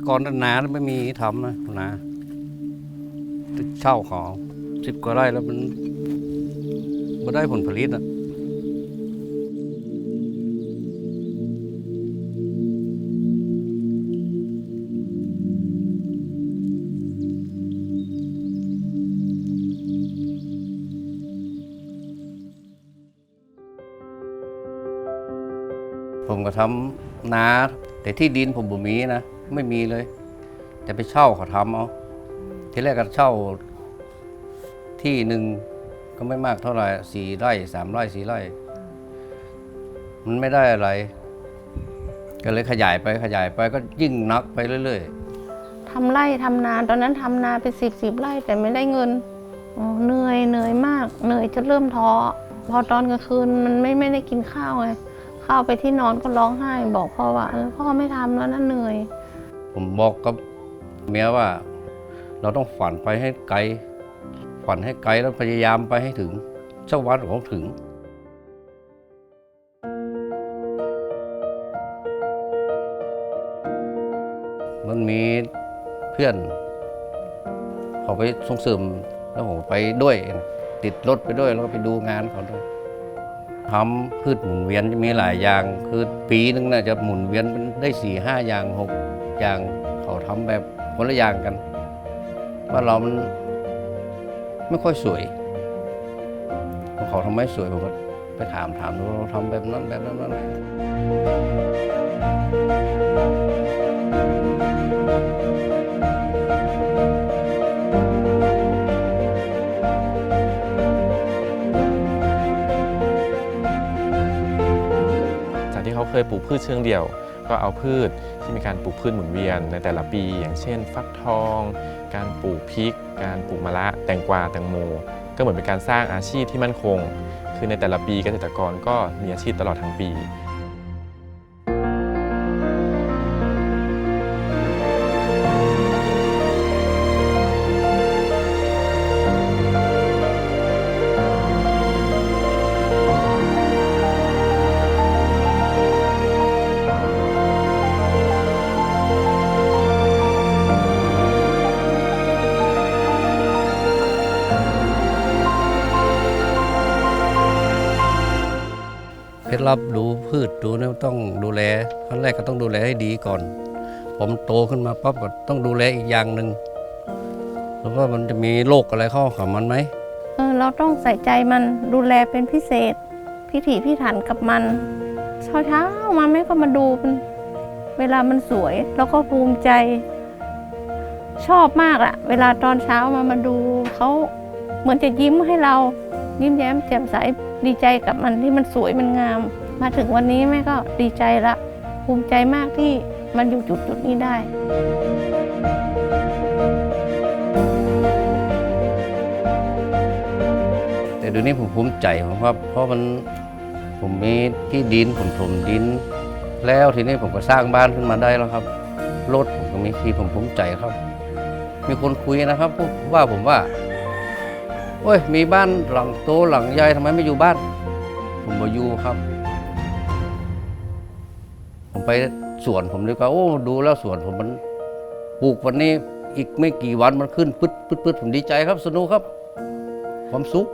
แต่ก่อนนั้นนาไม่มีทำนะนาเช่าของสิบกว่าไร่แล้วมันไม่ได้ผลผลิตอะผมก็ทำนาแต่ที่ดินผมบ่มีนะ ไม่มีเลย แต่ไปเช่าเขาทำเอาทีแรกก็เช่าที่หนึ่งก็ไม่มากเท่าไหร่สี่ไร่สามไร่สี่ไร่ มันไม่ได้อะไร ก็เลยขยายไปขยายไปก็ยิ่งนักไปเรื่อยๆทำไร่ทำนาตอนนั้นทำนาเป็นสิบสิบไร่แต่ไม่ได้เงินเหนื่อยเหนื่อยมากเหนื่อยจะเริ่มท้อพอตอนกลางคืนมันไม่ไม่ได้กินข้าวไงข้าวไปที่นอนก็ร้องไห้ บอกพ่อว่าเออพ่อไม่ทำแล้วนะเหนื่อย ผมบอกกับเมียว่า เราต้องฝันไปให้ไกล ฝันให้ไกลแล้วพยายามไปให้ถึงสักวันของถึงมันมีเพื่อนเขาไปส่งเสริมแล้วผมไปด้วย ติดรถไปด้วยแล้วก็ไปดูงานเขาด้วยทำพืชหมุนเวียนจะมีหลายอย่าง คือปีนึงน่าจะหมุนเวียนเป็นได้สี่ห้าอย่างหก อย่างเขาทำแบบคนละอย่างกันว่าเรามันไม่ค่อยสวยเขาทำไม่สวยผมก็ไปถามถามดูเราทำแบบนั้นแบบนั้นแบบนั้นจากที่เขาเคยปลูกพืชเชิงเดี่ยว ก็เอาพืช ที่มีการปลูกพืชหมุนเวียนในแต่ละปี อย่างเช่น ฟักทอง การปลูกพริก การปลูกมะระแตงกวาแตงโม ก็เหมือนเป็นการสร้างอาชีพที่มั่นคง คือในแต่ละปีเกษตรกรก็มีอาชีพตลอดทั้งปี ดลับดูพืชดูเนี่ยต้องดูแลขั้นแรกก็ต้องดูแลให้ดีก่อน ผมโตขึ้นมาปั๊บก็ต้องดูแลอีกอย่างหนึ่งแล้วว่ามันจะมีโรคอะไรเข้ากับมันไหมเออเราต้องใส่ใจมันดูแลเป็นพิเศษ พิถีพิถันกับมันเช้าเช้าๆมาแม่ก็มาดูมันเวลามันสวย แล้วก็ภูมิใจ ชอบมากอะเวลาตอนเช้ามามาดูเขาเหมือนจะยิ้มให้เรา ยิ้มแย้มแจ่มใสดีใจกับมันที่มันสวยมันงาม มาถึงวันนี้แม่ก็ดีใจละ ภูมิใจมากที่มันอยู่จุดจุดนี้ได้แต่เดี๋ยวนี้ผมภูมิใจผมว่าเพราะมันผมมีที่ดินผมถมดิน แล้วทีนี้ผมก็สร้างบ้านขึ้นมาได้แล้วครับรถผมก็มีที่ผมภูมิใจครับ มีคนคุยนะครับว่าผมว่า โอ้ย มีบ้านหลังโตหลังใหญ่ทำไมไม่อยู่บ้าน ผมมาอยู่ครับ ผมไปสวนผมดีกว่าโอ้ ดูแล้วสวนผมมันปลูกวันนี้อีกไม่กี่วันมันขึ้นปึ๊ดปึ๊ดปึ๊ดผมดีใจครับ สนุกครับ ความสุข